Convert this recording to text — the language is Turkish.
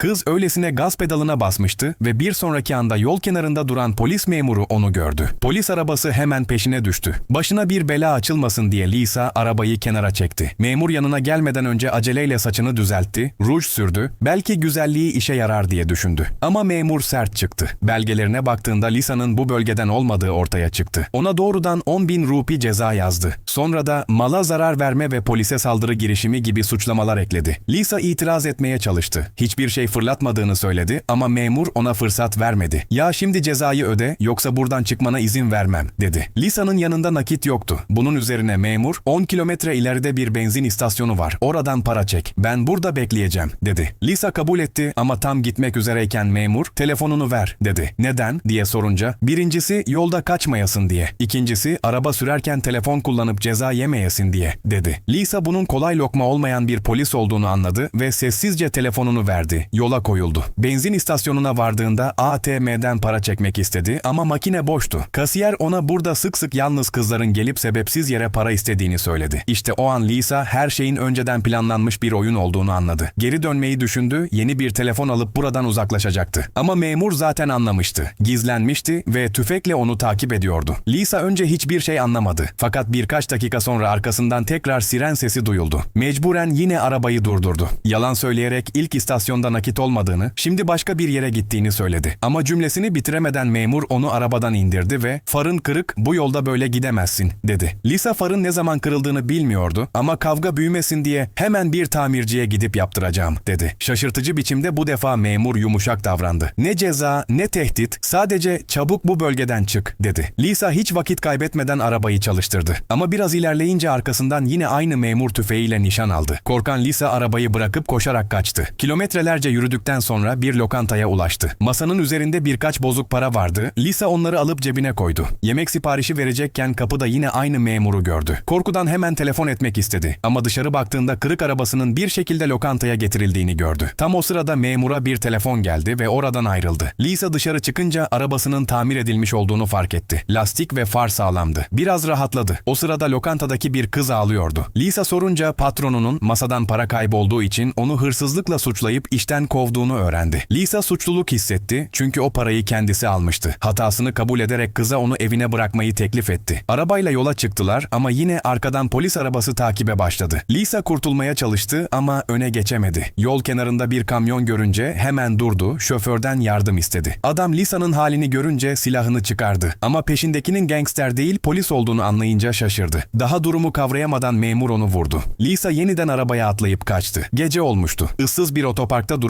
Kız öylesine gaz pedalına basmıştı ve bir sonraki anda yol kenarında duran polis memuru onu gördü. Polis arabası hemen peşine düştü. Başına bir bela açılmasın diye Lisa arabayı kenara çekti. Memur yanına gelmeden önce aceleyle saçını düzeltti, ruj sürdü, belki güzelliği işe yarar diye düşündü. Ama memur sert çıktı. Belgelerine baktığında Lisa'nın bu bölgeden olmadığı ortaya çıktı. Ona doğrudan 10 bin rupi ceza yazdı. Sonra da mala zarar verme ve polise saldırı girişimi gibi suçlamalar ekledi. Lisa itiraz etmeye çalıştı. Hiçbir şey fırlatmadığını söyledi ama memur ona fırsat vermedi. Ya şimdi cezayı öde yoksa buradan çıkmana izin vermem dedi. Lisa'nın yanında nakit yoktu. Bunun üzerine memur 10 kilometre ileride bir benzin istasyonu var. Oradan para çek. Ben burada bekleyeceğim dedi. Lisa kabul etti ama tam gitmek üzereyken memur telefonunu ver dedi. Neden diye sorunca birincisi yolda kaçmayasın diye. İkincisi araba sürerken telefon kullanıp ceza yemeyesin diye dedi. Lisa bunun kolay lokma olmayan bir polis olduğunu anladı ve sessizce telefonunu verdi. Yola koyuldu. Benzin istasyonuna vardığında ATM'den para çekmek istedi ama makine boştu. Kasiyer ona burada sık sık yalnız kızların gelip sebepsiz yere para istediğini söyledi. İşte o an Lisa her şeyin önceden planlanmış bir oyun olduğunu anladı. Geri dönmeyi düşündü, yeni bir telefon alıp buradan uzaklaşacaktı. Ama memur zaten anlamıştı. Gizlenmişti ve tüfekle onu takip ediyordu. Lisa önce hiçbir şey anlamadı. Fakat birkaç dakika sonra arkasından tekrar siren sesi duyuldu. Mecburen yine arabayı durdurdu. Yalan söyleyerek ilk istasyonda nakit olmadığını, şimdi başka bir yere gittiğini söyledi. Ama cümlesini bitiremeden memur onu arabadan indirdi ve "Farın kırık, bu yolda böyle gidemezsin." dedi. Lisa farın ne zaman kırıldığını bilmiyordu ama kavga büyümesin diye hemen bir tamirciye gidip yaptıracağım dedi. Şaşırtıcı biçimde bu defa memur yumuşak davrandı. Ne ceza, ne tehdit, sadece çabuk bu bölgeden çık dedi. Lisa hiç vakit kaybetmeden arabayı çalıştırdı. Ama biraz ilerleyince arkasından yine aynı memur tüfeğiyle nişan aldı. Korkan Lisa arabayı bırakıp koşarak kaçtı. Kilometrelerce yürüdükten sonra bir lokantaya ulaştı. Masanın üzerinde birkaç bozuk para vardı. Lisa onları alıp cebine koydu. Yemek siparişi verecekken kapıda yine aynı memuru gördü. Korkudan hemen telefon etmek istedi. Ama dışarı baktığında kırık arabasının bir şekilde lokantaya getirildiğini gördü. Tam o sırada memura bir telefon geldi ve oradan ayrıldı. Lisa dışarı çıkınca arabasının tamir edilmiş olduğunu fark etti. Lastik ve far sağlamdı. Biraz rahatladı. O sırada lokantadaki bir kız ağlıyordu. Lisa sorunca patronunun masadan para kaybolduğu için onu hırsızlıkla suçlayıp işten kovduğunu öğrendi. Lisa suçluluk hissetti çünkü o parayı kendisi almıştı. Hatasını kabul ederek kıza onu evine bırakmayı teklif etti. Arabayla yola çıktılar ama yine arkadan polis arabası takibe başladı. Lisa kurtulmaya çalıştı ama öne geçemedi. Yol kenarında bir kamyon görünce hemen durdu, şoförden yardım istedi. Adam Lisa'nın halini görünce silahını çıkardı. Ama peşindekinin gangster değil polis olduğunu anlayınca şaşırdı. Daha durumu kavrayamadan memur onu vurdu. Lisa yeniden arabaya atlayıp kaçtı. Gece olmuştu. Issız bir otoparkta dur